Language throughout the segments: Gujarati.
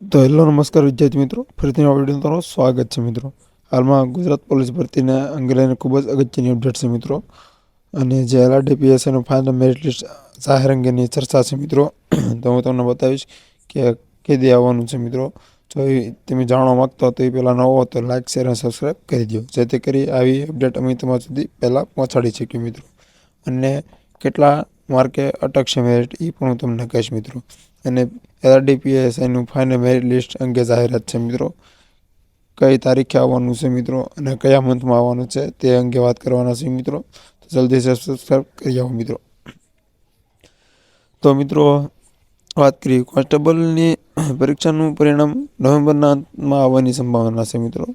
તો હેલો, નમસ્કાર વિદ્યાર્થી મિત્રો. ફરીથી વીડિયો તમારું સ્વાગત છે મિત્રો. હાલમાં ગુજરાત પોલીસ ભરતીને અંગે લઈને ખૂબ જ અગત્યની અપડેટ છે મિત્રો. અને જે એલઆરડી પીએસઆઈનું ફાઇનલ મેરિટ લિસ્ટ જાહેર અંગેની ચર્ચા છે મિત્રો. તો હું તમને બતાવીશ કે કેદી આવવાનું છે મિત્રો. જો એ તમે જાણવા માગતા હો તો એ પહેલાં ન હો તો લાઇક શેર અને સબસ્ક્રાઈબ કરી દો. જેથી કરી આવી અપડેટ અમે તમારા સુધી પહેલાં પહોંચાડી શકીએ મિત્રો. અને કેટલા માર્કે અટકશે મેરિટ એ પણ હું તમને કહીશ મિત્રો. અને એલઆરડીપીએસઆઈનું ફાઇનલ મેરિટ લિસ્ટ અંગે જાહેરાત છે મિત્રો. કઈ તારીખે આવવાનું છે મિત્રો અને કયા મંથમાં આવવાનું છે તે અંગે વાત કરવાના છે મિત્રો. તો જલ્દી સબસ્ક્રાઈબ કરી આવો મિત્રો. તો મિત્રો, વાત કરીએ કોન્સ્ટેબલની પરીક્ષાનું પરિણામ નવેમ્બરના અંતમાં આવવાની સંભાવના છે મિત્રો.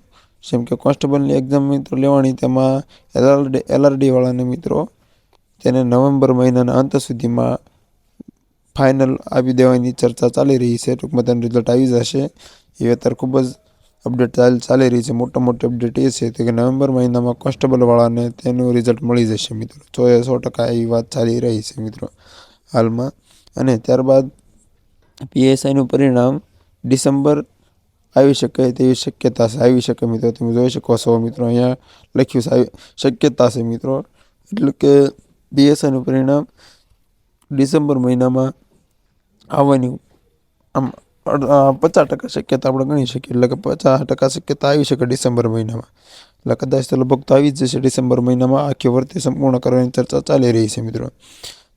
જેમ કે કોન્સ્ટેબલની એક્ઝામ મિત્રો લેવાની, તેમાં એલઆરડી એલઆરડીવાળાને મિત્રો તેને નવેમ્બર મહિનાના અંત સુધીમાં ફાઇનલ આપી દેવાની ચર્ચા ચાલી રહી છે. ટૂંકમાં તેનું રિઝલ્ટ આવી જશે. એ અત્યારે ખૂબ જ અપડેટ ચાલ રહી છે. મોટા મોટી અપડેટ એ છે કે નવેમ્બર મહિનામાં કોન્સ્ટેબલવાળાને તેનું રિઝલ્ટ મળી જશે મિત્રો. સો એ સો ટકા એવી વાત ચાલી રહી છે મિત્રો હાલમાં. અને ત્યારબાદ પીએસઆઈનું પરિણામ ડિસેમ્બર આવી શકે તેવી શક્યતા છે. આવી શકે મિત્રો. તમે જોઈ શકો છો મિત્રો અહીંયા લખ્યું છે. શક્યતા છે મિત્રો. એટલે કે પીએસઆઈનું પરિણામ ડિસેમ્બર મહિનામાં આવવાની. આમ પચાસ ટકા શક્યતા આપણે ગણી શકીએ. એટલે કે પચાસ ટકા શક્યતા આવી શકે ડિસેમ્બર મહિનામાં. એટલે કદાચ તો લગભગ તો આવી જ જશે ડિસેમ્બર મહિનામાં. આખી વર્તી સંપૂર્ણ કરવાની ચર્ચા ચાલી રહી છે, મિત્રો.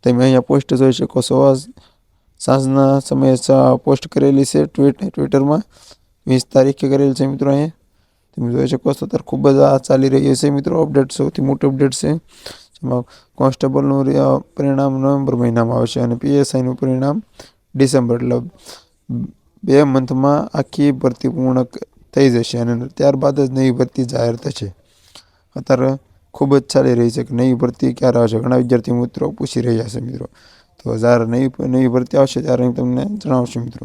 તમે અહીંયા પોસ્ટ જોઈ શકો છો. સાંજના સમયે પોસ્ટ કરેલી છે ટ્વીટ ટ્વિટરમાં. વીસ તારીખે કરેલી છે, મિત્રો, અહીંયા. તમે જોઈ શકો છો, અત્યારે ખૂબ જ આ ચાલી રહ્યું છે, મિત્રો. અપડેટ સૌથી મોટી અપડેટ છે. જેમાં કોન્સ્ટેબલનું પરિણામ નવેમ્બર મહિનામાં આવશે અને પીએસઆઈનું પરિણામ ડિસેમ્બર. એટલે બે મંથમાં આખી ભરતી પૂર્ણ થઈ જશે અને ત્યારબાદ જ નવી ભરતી જાહેર થશે. અત્યારે ખૂબ જ ચાલી રહી છે કે નવી ભરતી ક્યારે આવશે? ઘણા વિદ્યાર્થી મિત્રો પૂછી રહ્યા છે મિત્રો. તો જ્યારે નવી નવી ભરતી આવશે ત્યારે હું તમને જણાવશું મિત્રો.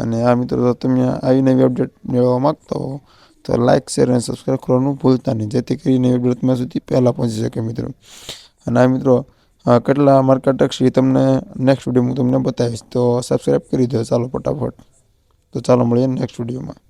અને આ મિત્રો જો તમે આવી નવી અપડેટ મેળવવા માગતા હો તો લાઇક શેર અને સબસ્ક્રાઈબ કરવાનું ભૂલતા નહીં, જેથી કરીને અપડેટ તમારા સુધી પહેલાં પહોંચી શકે મિત્રો. અને આ મિત્રો કેટલા માર્ક એ તમને નેક્સ્ટ વીડિયો હું તમને બતાવીશ. તો સબસ્ક્રાઈબ કરી દો, ચાલો ફટાફટ. તો ચાલો મળીએ નેક્સ્ટ વિડીયોમાં